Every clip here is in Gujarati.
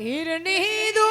ಹಿರಣೀದು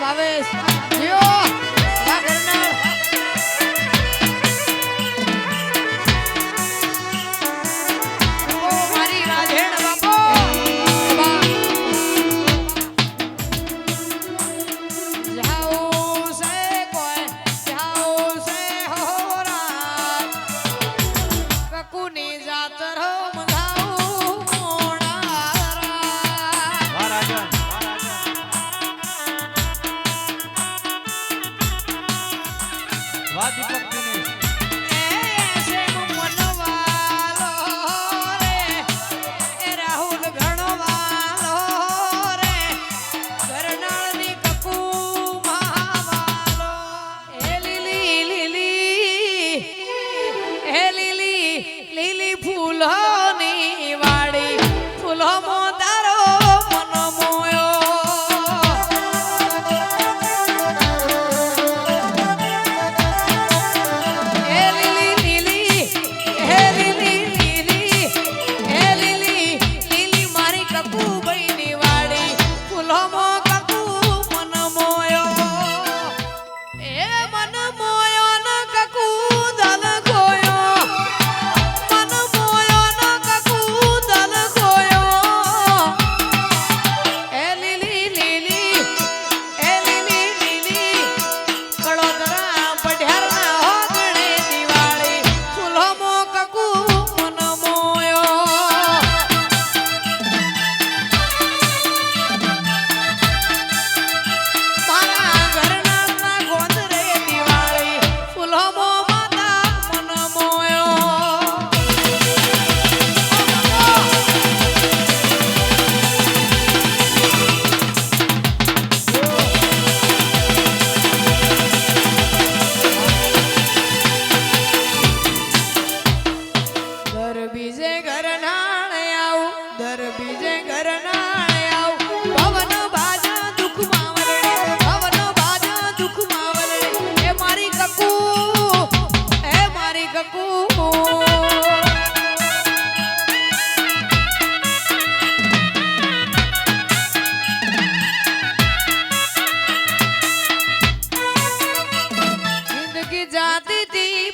¿sabes? જિંદગી જાતી તી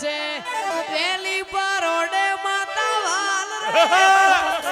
છે. પેલી પરોડે માતા વાલ